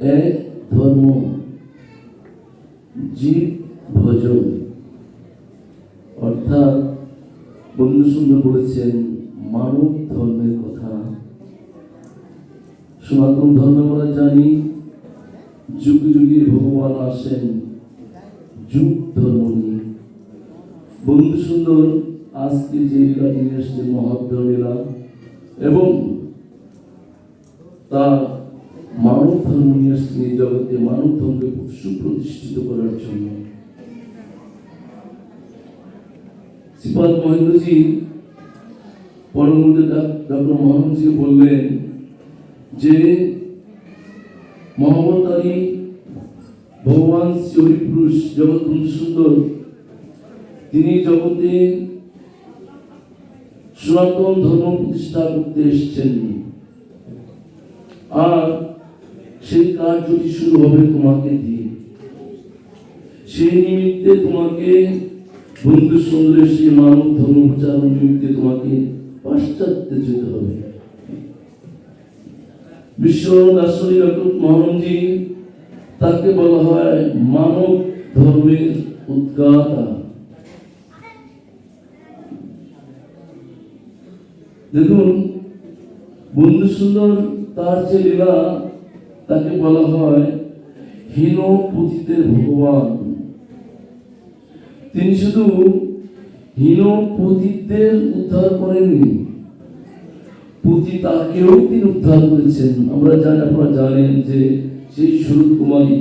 এক ধর্ম জীব ভজন। অর্থাৎ বন্ধু সুন্দর বলেছেন, মানব ধর্মের কথা। সনাতন ধর্মে আমরা জানি, যুগ যুগে ভগবান আসেন যুগ ধর্ম নিয়ে। বন্ধু সুন্দর আজকে যে লীলাটি নিয়ে এসছে মহাব্দ লীলা এবং তার নিয়ে জগতে মানব ধর্মকে সুপ্রতিষ্ঠিত করার জন্য। শ্রীপাদ মহেন্দ্রজি পরমতে ডক্টর মোহনজি বললেন যে মোহাম্মদ ভগবান শ্রী পুরুষ জগৎ সুন্দর, তিনি জগতে সনাতন ধর্ম প্রতিষ্ঠা করতে এসেছেন। আর সেই কার্যটি শুরু হবে তোমাকে দিয়ে। সেই নিমিত্তে তোমাকে বন্ধু সুন্দরের সেই মানব ধর্ম প্রচারণ নিমিত্তে তোমাকে পাশ্চাত্যে যেতে হবে। বিশ্ব তাকে বলা হয় মানব ধর্মের উদ্গাতা। দেখুন, বন্ধু সুন্দর তার যে লীলা তাকে বলা হয় হীন পতিতের ভগবান। তিনি শুধু হীন পতিতদের উদ্ধার করেননি, পতিতাকেও তিনি উদ্ধার করেছেন। আমরা জানি, আপনারা জানেন যে সেই সুরত কুমারী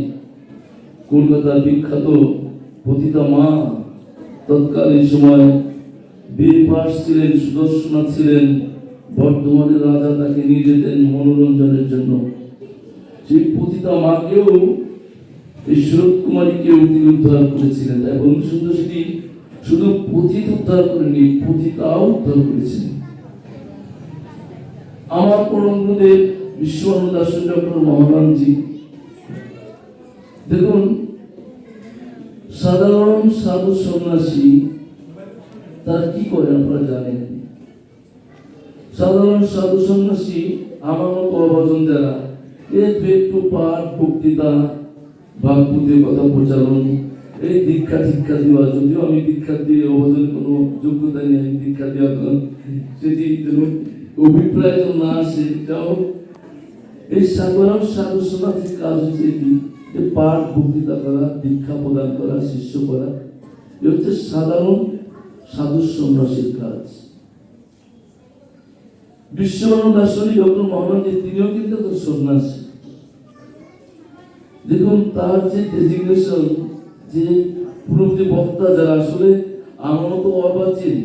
কলকাতার বিখ্যাত পতিতা মা, তৎকালীন সময় বীরপাস ছিলেন, সুদর্শনা ছিলেন বর্ধমানের রাজা তাকে নিয়ে যেতেন মনোরঞ্জনের জন্য। সেই মাকেও এই শরৎ কুমারীকেও তিনি উদ্ধার করেছিলেন তাই বন্ধু সুন্দর সেটি শুধু পতিত উদ্ধার করেনি পতিতাও উদ্ধার আমার ডক্টর মহারামজি দেখুন, সাধারণ সাধু সন্ন্যাসী তার কি করে আপনারা জানেন? সাধারণ সাধু সন্ন্যাসী আমার মতো অভজন যারা এই একটু পাঠ বক্তৃতা ভাগবতের কথা প্রচারণ, এই দীক্ষা দীক্ষা দেওয়া যদিও আমি দীক্ষা দিয়ে অভজন কোনো যোগ্যতা নেই, আমি দীক্ষা দেওয়া সেটি যেন অভিপ্রায় যেন না আসে যাও এই সাধারণ সাধু সন্ন্যাসীর কাজ হচ্ছে এটি, যে পাঠ বক্তৃতা করা, দীক্ষা প্রদান করা, শিষ্য করা, এ হচ্ছে সাধারণ সাধু সন্ন্যাসীর কাজ। দার্শনিক ডক্টর মোহাম্মদ তিনিও কিন্তু একজন সন্ন্যাসী। দেখুন, তার যে ডেজিগনেশন যে পুরো যে বক্তা যারা আসলে, আমার মতো অবাচিন।